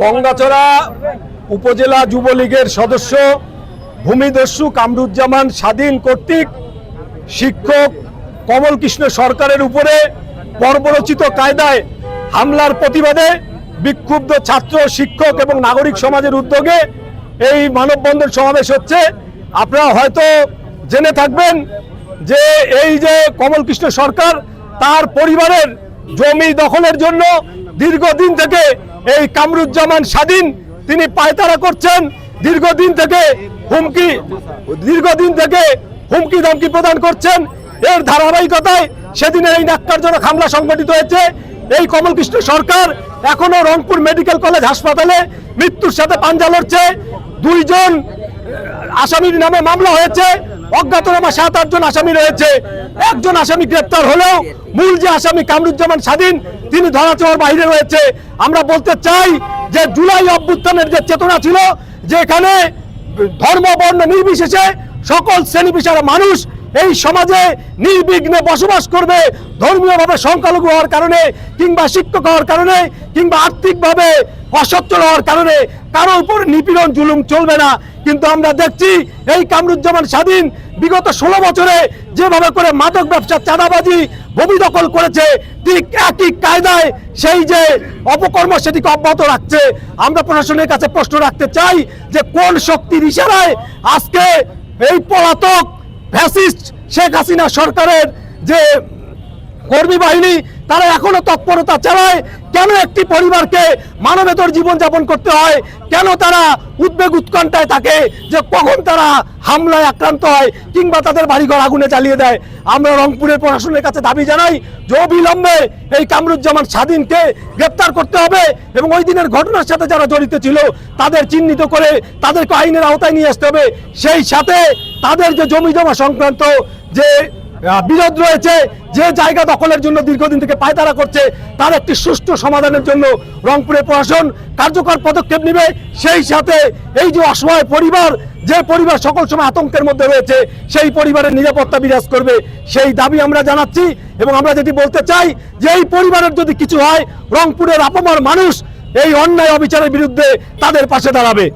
গঙ্গাচড়া উপজেলা যুবলীগের সদস্য ভূমিদস্যু কামরুজ্জামান স্বাধীন কর্তৃক শিক্ষক কমল কৃষ্ণ সরকারের উপরে পর্বরচিত কায়দায় হামলার প্রতিবাদে বিক্ষুব্ধ ছাত্র, শিক্ষক এবং নাগরিক সমাজের উদ্যোগে এই মানববন্ধন সমাবেশ হচ্ছে। আপনারা হয়তো জেনে থাকবেন যে এই যে কমল কৃষ্ণ সরকার তার পরিবারের জমি দখলের জন্য দীর্ঘদিন থেকে এই কামরুজ্জামান স্বাধীন তিনি পায়তারা করছেন। দীর্ঘদিন থেকে হুমকি, দীর্ঘদিন থেকে হুমকি ধমকি প্রদান করছেন। এর ধারাবাহিকতায় সেদিনের এই নাক্কারজনক হামলা সংঘটিত হয়েছে। এই কমলকৃষ্ণ সরকার এখনও রংপুর মেডিকেল কলেজ হাসপাতালে মৃত্যুর সাথে পাঞ্জা লড়ছে। দুইজন আসামির নামে মামলা হয়েছে। অজ্ঞাতনামা সাত, আটজন আসামি রয়েছে। একজন আসামি গ্রেপ্তার হলেও মূল যে আসামি কামরুজ্জামান স্বাধীন, তিনি ধরাছোঁয়ার বাইরে রয়েছে। আমরা বলতে চাই যে জুলাই অভ্যুত্থানের যে চেতনা ছিল, যে এখানে ধর্ম, বর্ণ নির্বিশেষে সকল শ্রেণি পেশার মানুষ এই সমাজে নির্বিঘ্নে বসবাস করবে, ধর্মীয়ভাবে সংখ্যালঘু হওয়ার কারণে কিংবা শিক্ষক হওয়ার কারণে কিংবা আর্থিকভাবে অসচ্ছল হওয়ার কারণে কারও উপর নিপীড়ন, জুলুম চলবে না। কিন্তু আমরা দেখছি এই কামরুজ্জামান স্বাধীন বিগত ষোলো বছরে যেভাবে করে মাদক ব্যবসা চাঁদাবাজি ভূমি দখল করেছে, ঠিক একই কায়দায় সেই যে অপকর্ম সেটিকে অব্যাহত রাখছে। আমরা প্রশাসনের কাছে প্রশ্ন রাখতে চাই যে কোন শক্তির ইশারায় আজকে এই পলাতক ফ্যাসিস্ট শেখ হাসিনা সরকারের যে কর্মী বাহিনী, তারা এখনও তৎপরতা চালায়। কেন একটি পরিবারকে মানবেতর জীবনযাপন করতে হয়? কেন তারা উদ্বেগ উৎকণ্ঠায় থাকে যে কখন তারা হামলায় আক্রান্ত হয় কিংবা তাদের বাড়িঘর আগুনে চালিয়ে দেয়? আমরা রংপুরের প্রশাসনের কাছে দাবি জানাই যে অবিলম্বে এই কামরুজ্জামান স্বাধীনকে গ্রেপ্তার করতে হবে এবং ওই দিনের ঘটনার সাথে যারা জড়িত ছিল, তাদের চিহ্নিত করে তাদেরকে আইনের আওতায় নিয়ে আসতে হবে। সেই সাথে তাদের যে জমি জমা সংক্রান্ত যে বিরোধ রয়েছে। যে জায়গা দখলের জন্য দীর্ঘদিন থেকে পায়তারা করছে, তার একটি সুষ্ঠু সমাধানের জন্য রংপুরের প্রশাসন কার্যকর পদক্ষেপ নেবে। সেই সাথে এই যে অসহায় পরিবার, যে পরিবার সকল সময় আতঙ্কের মধ্যে রয়েছে, সেই পরিবারের নিরাপত্তা বিরাজ করবে। সেই দাবি আমরা জানাচ্ছি এবং আমরা যেটি বলতে চাই যে এই পরিবারের যদি কিছু হয়, রংপুরের আপমার মানুষ এই অন্যায় অবিচারের বিরুদ্ধে তাদের পাশে দাঁড়াবে।